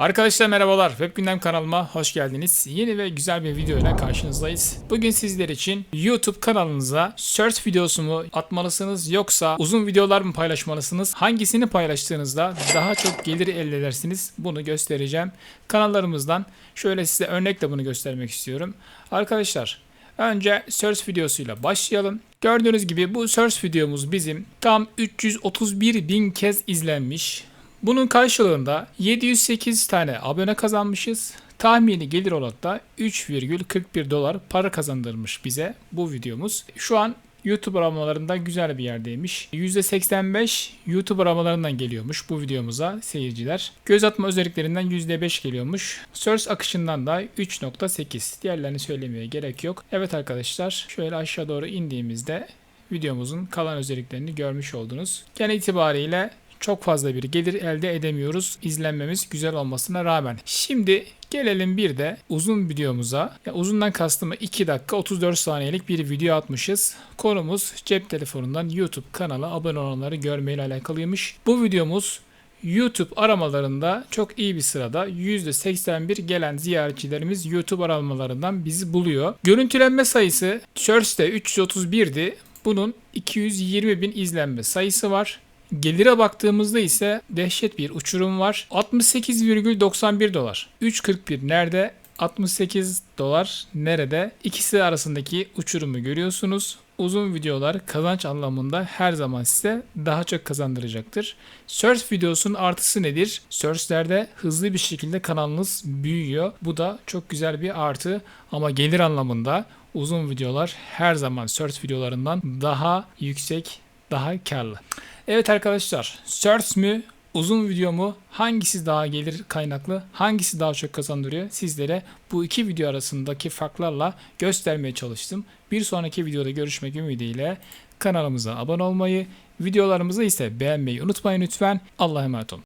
Arkadaşlar merhabalar. Web Gündem kanalıma hoş geldiniz. Yeni ve güzel bir video ile karşınızdayız. Bugün sizler için YouTube kanalınıza search videosu mu atmalısınız yoksa uzun videolar mı paylaşmalısınız? Hangisini paylaştığınızda daha çok gelir elde edersiniz? Bunu göstereceğim. Kanallarımızdan şöyle size örnekle bunu göstermek istiyorum. Arkadaşlar Önce search videosuyla başlayalım. Gördüğünüz gibi bu search videomuz bizim tam 331 bin kez izlenmiş. Bunun karşılığında 708 tane abone kazanmışız. Tahmini gelir olarak da 3,41 dolar para kazandırmış bize bu videomuz. Şu an YouTube aramalarında güzel bir yerdeymiş. %85 YouTube aramalarından geliyormuş bu videomuza seyirciler. Göz atma özelliklerinden %5 geliyormuş. Search akışından da 3.8. Diğerlerini söylemeye gerek yok. Evet arkadaşlar şöyle aşağı doğru indiğimizde videomuzun kalan özelliklerini görmüş oldunuz. Genel itibariyle çok fazla bir gelir elde edemiyoruz izlenmemiz güzel olmasına rağmen. Şimdi gelelim bir de uzun videomuza. Ya uzundan kastımı 2 dakika 34 saniyelik bir video atmışız. Konumuz cep telefonundan YouTube kanala abone olanları görmeyle alakalıymış. Bu videomuz YouTube aramalarında çok iyi bir sırada %81 gelen ziyaretçilerimiz YouTube aramalarından bizi buluyor. Görüntülenme sayısı Search'te 331'di. Bunun 220 bin izlenme sayısı var. Gelire baktığımızda ise dehşet bir uçurum var. 68,91 dolar. 3.41 nerede? 68 dolar nerede? İkisi arasındaki uçurumu görüyorsunuz. Uzun videolar kazanç anlamında her zaman size daha çok kazandıracaktır. Search videosunun artısı nedir? Search'lerde hızlı bir şekilde kanalınız büyüyor. Bu da çok güzel bir artı ama gelir anlamında uzun videolar her zaman search videolarından daha yüksek, daha karlı. Evet arkadaşlar, search mü, uzun video mu, hangisi daha gelir kaynaklı, hangisi daha çok kazandırıyor sizlere bu iki video arasındaki farklarla göstermeye çalıştım. Bir sonraki videoda görüşmek ümidiyle kanalımıza abone olmayı, videolarımızı ise beğenmeyi unutmayın lütfen. Allah'a emanet olun.